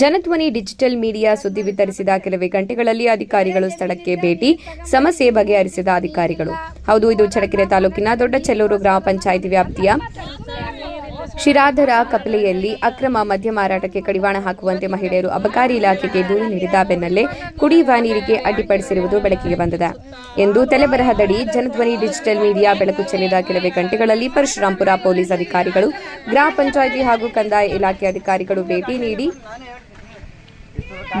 Janadhwani digital media ಸುದ್ದಿ ವಿತರಿಸಿದ ಕೆಲವೇ ಗಂಟೆಗಳಲ್ಲಿ ಅಧಿಕಾರಿಗಳು ಸ್ಥಳಕ್ಕೆ ಭೇಟಿ, ಸಮಸ್ಯೆ ಬಗೆಹರಿಸಿದ ಅಧಿಕಾರಿಗಳು. ಹೌದು, ಇದು ಚಳಕೆರೆ ತಾಲೂಕಿನ ದೊಡ್ಡ ಚೆಲ್ಲೂರು ಗ್ರಾಮ ಪಂಚಾಯಿತಿ ವ್ಯಾಪ್ತಿಯ ಶಿರಾಧರ ಕಪಿಲೆಯಲ್ಲಿ ಅಕ್ರಮ ಮದ್ಯ ಮಾರಾಟಕ್ಕೆ ಕಡಿವಾಣ ಹಾಕುವಂತೆ ಮಹಿಳೆಯರು ಅಬಕಾರಿ ಇಲಾಖೆಗೆ ದೂರು ನೀಡಿದ ಬೆನ್ನಲ್ಲೇ ಕುಡಿಯುವ ನೀರಿಗೆ ಅಡ್ಡಿಪಡಿಸಿರುವುದು ಬೆಳಕಿಗೆ ಬಂದಿದೆ. ಎಂದು ತಲೆಬರಹದಡಿ ಜನಧ್ವನಿ ಡಿಜಿಟಲ್ ಮೀಡಿಯಾ ಬೆಳಕು ಚೆಲ್ಲಿದ ಕೆಲವೇ ಗಂಟೆಗಳಲ್ಲಿ ಪರಶುರಾಂಪುರ ಪೊಲೀಸ್ ಅಧಿಕಾರಿಗಳು, ಗ್ರಾಮ ಪಂಚಾಯಿತಿ ಹಾಗೂ ಕಂದಾಯ ಇಲಾಖೆ ಅಧಿಕಾರಿಗಳು ಭೇಟಿ ನೀಡಿ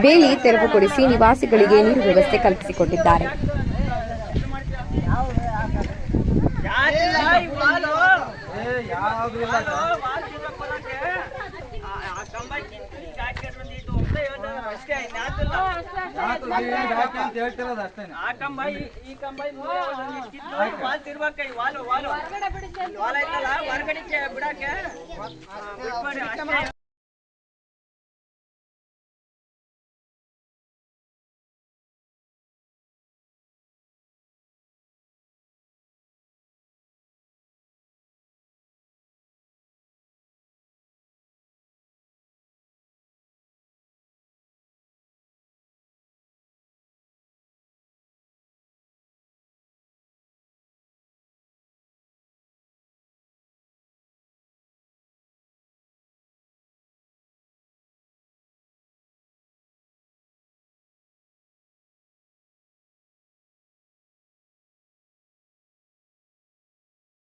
ಬೇಲಿ ತೆರವುಗೊಳಿಸಿ ನಿವಾಸಿಗಳಿಗೆ ನೀರು ವ್ಯವಸ್ಥೆ ಕಲ್ಪಿಸಿಕೊಟ್ಟಿದ್ದಾರೆ. ಒಬ್ನೇ ಇರೋದು ಅಷ್ಟೇ, ಆ ಕಂಬೈ ಈ- ಕಂಬೈ ವಾಲ್ ತಿರ್ಬೇಕ ಈ ವಾಲು ವಾಲು. ವಾಲ್ ಐತಲ್ಲ ಹೊರಗಡೆ ಬಿಡಕ್ಕೆ ಅಷ್ಟೇ.